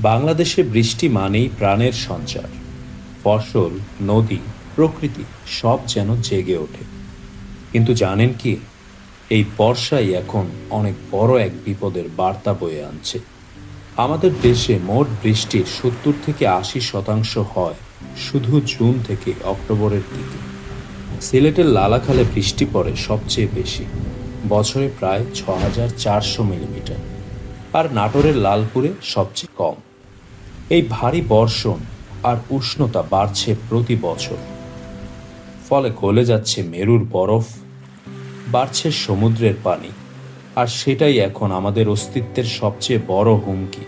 বাংলাদেশে বৃষ্টি মানেই প্রাণের সঞ্চার। ফসল, নদী, প্রকৃতি সব যেন জেগে ওঠে। কিন্তু জানেন কি, এই বর্ষাই এখন অনেক বড় এক বিপদের বার্তা বয়ে আনছে। আমাদের দেশে মোট বৃষ্টির সত্তর থেকে আশি শতাংশ হয় শুধু জুন থেকে অক্টোবরের দিকে। সিলেটের লালাখালে বৃষ্টি পড়ে সবচেয়ে বেশি, বছরে প্রায় ছ হাজার চারশো মিলিমিটার। আর নাটোরের লালপুরে সবচেয়ে কম। এই ভারী বর্ষণ আর উষ্ণতা বাড়ছে প্রতি বছর। ফলে গলে যাচ্ছে মেরুর বরফ, বাড়ছে সমুদ্রের পানি, আর সেটাই এখন আমাদের অস্তিত্বের সবচেয়ে বড় হুমকি।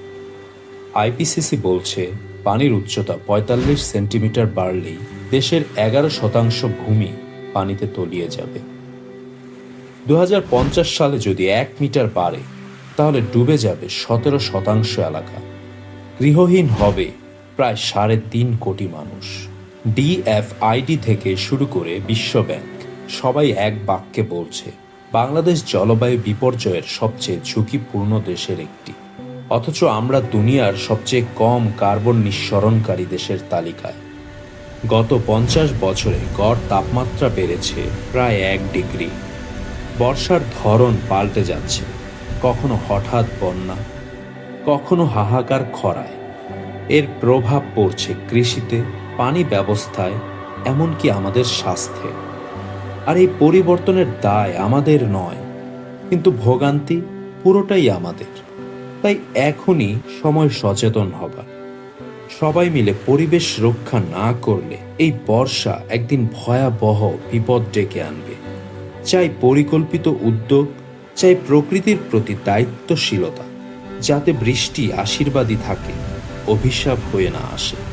আইপিসিসি বলছে, পানির উচ্চতা পঁয়তাল্লিশ সেন্টিমিটার বাড়লেই দেশের এগারো শতাংশ ভূমি পানিতে তলিয়ে যাবে। দু হাজার পঞ্চাশ সালে যদি এক মিটার বাড়ে, তাহলে ডুবে যাবে সতেরো শতাংশ এলাকা। গৃহহীন হবে প্রায় সাড়ে তিন কোটি মানুষ। ডিএফআইডি থেকে শুরু করে বিশ্বব্যাংক সবাই এক বাক্যে বলছে, বাংলাদেশ জলবায়ু বিপর্যয়ের সবচেয়ে ঝুঁকিপূর্ণ দেশের একটি। অথচ আমরা দুনিয়ার সবচেয়ে কম কার্বন নিঃসরণকারী দেশের তালিকায়। গত পঞ্চাশ বছরে গড় তাপমাত্রা বেড়েছে প্রায় এক ডিগ্রি। বর্ষার ধরন পাল্টে যাচ্ছে। কখনো হঠাৎ বন্যা কখনো হাহাকার খরায়। এর প্রভাব পড়ছে কৃষিতে, পানি ব্যবস্থায়, এমনকি আমাদের স্বাস্থ্যে। আর এই পরিবর্তনের দায় আমাদের নয়, কিন্তু ভোগান্তি পুরোটাই আমাদের। তাই এখনই সময় সচেতন হবার। সবাই মিলে পরিবেশ রক্ষা না করলে এই বর্ষা একদিন ভয়াবহ বিপদ ডেকে আনবে। চাই পরিকল্পিত উদ্যোগ, চাই প্রকৃতির প্রতি দায়িত্বশীলতা। যাতে বৃষ্টি আশীর্বাদী থাকে অভিশাপ হয়ে না আসে।